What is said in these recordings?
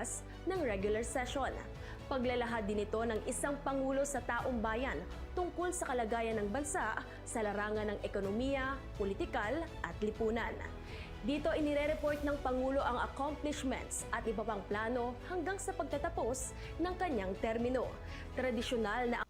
pagtatapos ng regular session. Paglalahad din ito ng isang pangulo sa taong bayan tungkol sa kalagayan ng bansa sa larangan ng ekonomiya, politikal at lipunan. Dito inire-report ng Pangulo ang accomplishments at iba pang plano hanggang sa pagtatapos ng kanyang termino. Tradisyonal na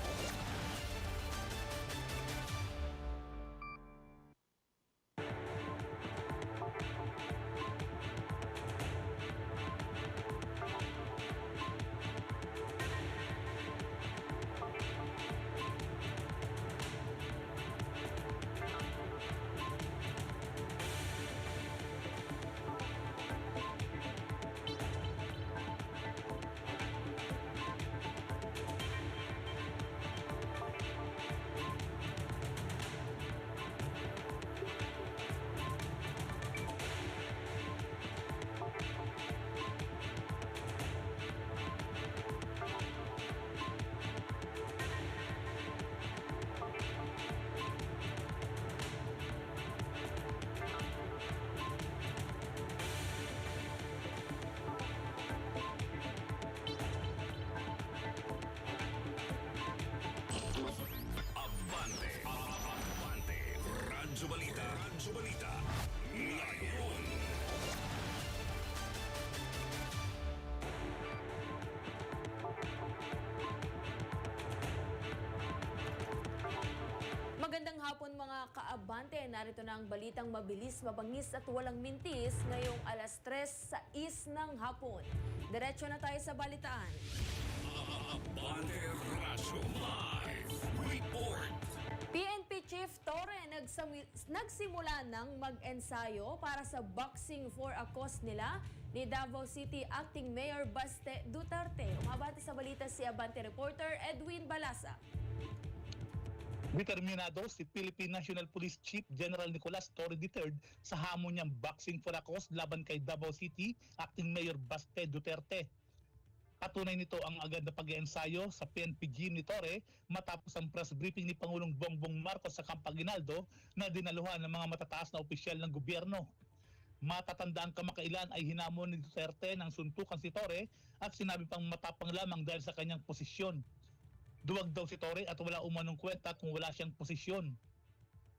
Radyo Balita, Radyo Balita, ngayon. Magandang hapon mga kaabante. Narito na ang balitang mabilis, mabangis at walang mintis ngayong alas 3 sa is ng hapon. Diretso na tayo sa balitaan. Abante Radyo Live Report. PNP Chief Torre nagsimula ng mag-ensayo para sa Boxing for a Cause nila ni Davao City Acting Mayor Baste Duterte. Umabati sa balita si Abante reporter Edwin Balasa. Determinado si Philippine National Police Chief General Nicolas Torre III sa hamon niyang boxing for a cause laban kay Davao City Acting Mayor Baste Duterte. Patunay nito ang agad na pag-iensayo sa PNP gym ni Torre matapos ang press briefing ni Pangulong Bongbong Marcos sa Camp Aguinaldo na dinaluhan ng mga matataas na opisyal ng gobyerno. Matatanda ang kamakailan ay hinamon ni Duterte ng suntukan si Torre at sinabi pang matapang lamang dahil sa kanyang posisyon. Duwag daw si Torre at wala umanong kwenta kung wala siyang posisyon.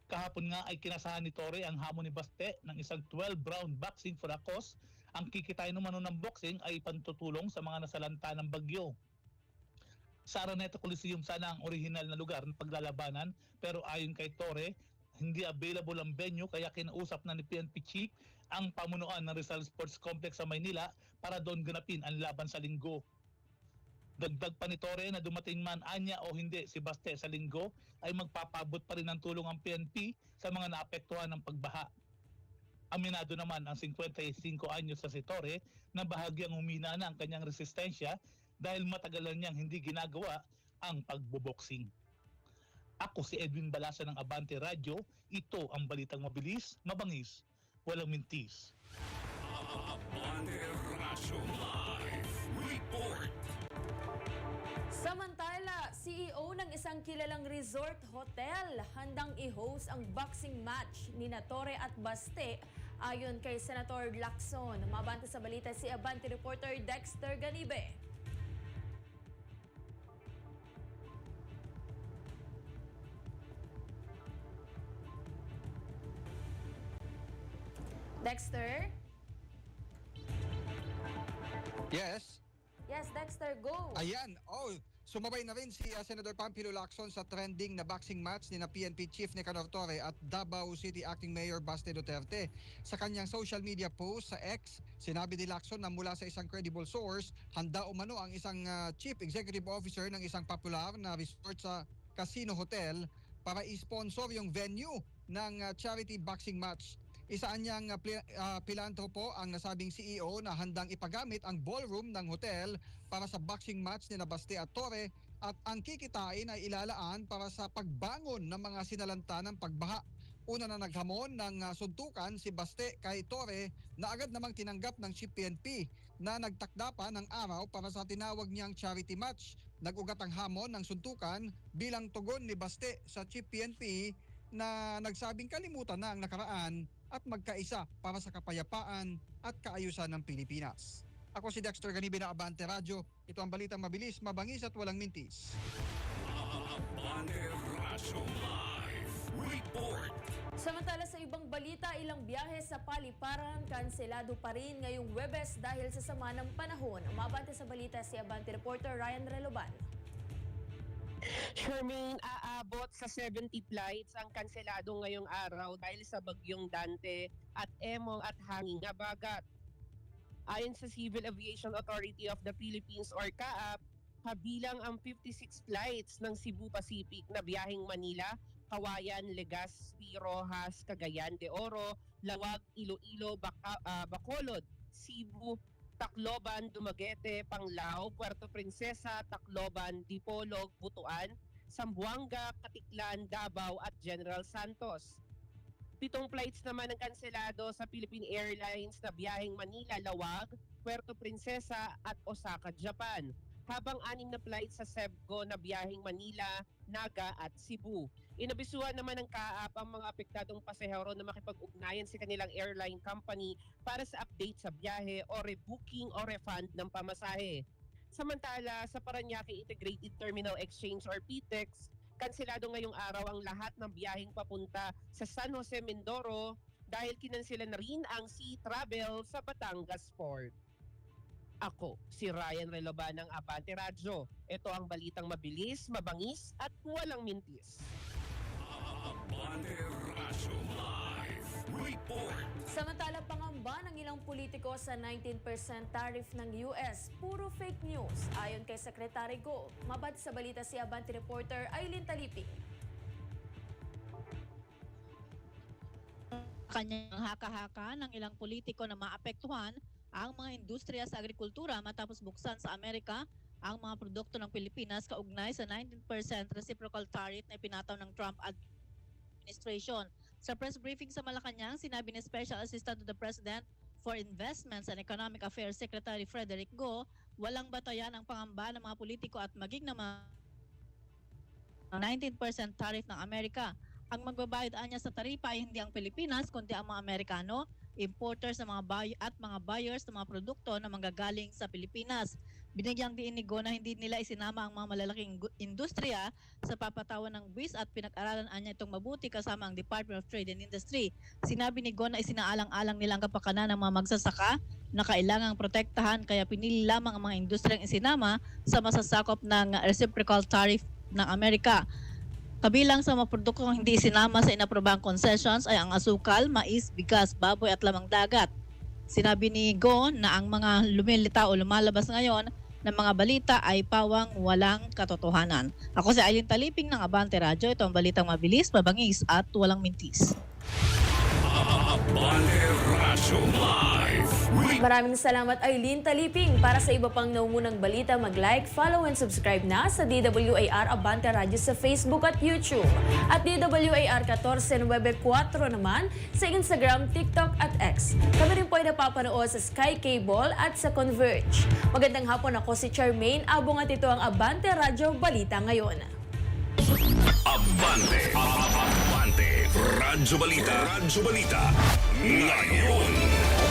Kahapon nga ay kinasahan ni Torre ang hamon ni Baste ng isang 12 round boxing for a cause. Ang kikitain naman ng boxing ay pantutulong sa mga nasalanta ng bagyo. Sa Araneta Coliseum sana ang orihinal na lugar ng paglalabanan pero ayon kay Torre, hindi available ang venue kaya kinausap na ni PNP Chief ang pamunuan ng Rizal Sports Complex sa Maynila para doon ganapin ang laban sa linggo. Dagdag pa ni Torre na dumating man anya o hindi si Baste sa linggo ay magpapabot pa rin ng tulong ang PNP sa mga naapektuhan ng pagbaha. Aminado naman ang 55 anyos sa si Torre na bahagyang humina na ang kanyang resistensya dahil matagalan niyang hindi ginagawa ang pagboboxing. Ako si Edwin Balasa ng Abante Radio. Ito ang balitang mabilis, mabangis, walang mintis. Abante Radyo Live Report. Samantala, CEO ng isang kilalang resort hotel handang i-host ang boxing match ni Torre at Baste ayon kay Senator Lacson. Mabante sa balita si Abante reporter Dexter Ganibe. Dexter? Yes. Yes, Dexter, go! Ayan. Oh, sumabay na rin si uh, Senator Pampilo Lacson sa trending na boxing match ni na PNP Chief Nicanor Torre at Davao City Acting Mayor Baste Duterte. Sa kanyang social media post sa X, sinabi ni Lacson na mula sa isang credible source, handa umano ang isang uh, Chief Executive Officer ng isang popular na resort sa Casino Hotel para i-sponsor yung venue ng uh, charity boxing match. Isaan niyang uh, uh, pilantropo ang nasabing CEO na handang ipagamit ang ballroom ng hotel para sa boxing match ni Baste at Torre at ang kikitain ay ilalaan para sa pagbangon ng mga sinalanta ng pagbaha. Una na naghamon ng ah, suntukan si Baste kay Torre na agad namang tinanggap ng Chief PNP na nagtakda pa ng araw para sa tinawag niyang charity match. Nag-ugat ang hamon ng suntukan bilang tugon ni Baste sa Chief PNP na nagsabing kalimutan na ang nakaraan at magkaisa para sa kapayapaan at kaayusan ng Pilipinas. Ako si Dexter Ganibe na Abante Radyo. Ito ang balitang mabilis, mabangis at walang mintis. Abante Rasyo Live Report. Samantala sa ibang balita, ilang biyahe sa paliparan kanselado pa rin ngayong Webes dahil sa sama ng panahon. Umabante sa balita si Abante reporter Ryan Reloban. Charmaine, aabot sa 70 flights ang kanselado ngayong araw dahil sa bagyong Dante at Emong at hangin na bagat. Ayon sa Civil Aviation Authority of the Philippines or CAAP, kabilang ang 56 flights ng Cebu Pacific na biyaheng Manila, Kawayan, Legazpi, Rojas, Cagayan de Oro, Lawag, Iloilo, Baca- ah, Bacolod, Cebu, Tacloban, Dumaguete, Panglao, Puerto Princesa, Tacloban, Dipolog, Butuan, Sambuanga, Katiklan, Davao at General Santos. Pitong flights naman ang kanselado sa Philippine Airlines na biyaheng Manila, Lawag, Puerto Princesa at Osaka, Japan. Habang anim na flights sa Sebgo na biyaheng Manila, Naga at Cebu. Inabisuhan naman ng kaap ang mga apektadong pasahero na makipag-ugnayan sa kanilang airline company para sa update sa biyahe o rebooking o refund ng pamasahe. Samantala, sa Paranaque Integrated Terminal Exchange or PTEX, kanselado ngayong araw ang lahat ng biyaheng papunta sa San Jose, Mindoro dahil kinansela na rin ang sea travel sa Batangas Port. Ako, si Ryan Reloban ng Abante Radyo. Ito ang balitang mabilis, mabangis at walang mintis. Abante Rasyo Live Report. Samantala pangamba ng ilang politiko sa 19% tariff ng US, puro fake news. Ayon kay Secretary Go, mabad sa balita si Abante reporter Aileen Taliping. kanyang haka-haka ng ilang politiko na maapektuhan ang mga industriya sa agrikultura matapos buksan sa Amerika ang mga produkto ng Pilipinas kaugnay sa 19% reciprocal tariff na ipinataw ng Trump administration. Sa press briefing sa Malacanang, sinabi ni Special Assistant to the President for Investments and Economic Affairs Secretary Frederick Go, walang batayan ang pangamba ng mga politiko at maging naman 19% tariff ng Amerika. Ang magbabayad anya sa taripa ay hindi ang Pilipinas kundi ang mga Amerikano, importers ng mga buy at mga buyers ng mga produkto na manggagaling sa Pilipinas. Binigyang diin ni Go na hindi nila isinama ang mga malalaking industriya sa papatawan ng buwis at pinag-aralan anya itong mabuti kasama ang Department of Trade and Industry. Sinabi ni Go na isinaalang-alang nilang kapakanan ng mga magsasaka na kailangang protektahan kaya pinili lamang ang mga industriyang isinama sa masasakop ng reciprocal tariff ng Amerika. Kabilang sa mga produktong hindi sinama sa inaprobang concessions ay ang asukal, mais, bigas, baboy at lamang dagat. Sinabi ni Go na ang mga lumilita o lumalabas ngayon ng mga balita ay pawang walang katotohanan. Ako si Aileen Taliping ng Abante Radyo. Ito ang balitang mabilis, mabangis at walang mintis. Abante Rasyo Live. Maraming salamat Aileen Taliping. Para sa iba pang naumunang balita, mag-like, follow and subscribe na sa DWAR Abante Radio sa Facebook at YouTube. At DWAR 1494 naman sa Instagram, TikTok at X. Kami rin po ay napapanood sa Sky Cable at sa Converge. Magandang hapon ako si Charmaine Abong at ito ang Abante Radio Balita ngayon. Abante. Abante. Radyo Balita. Radyo Balita. Ngayon.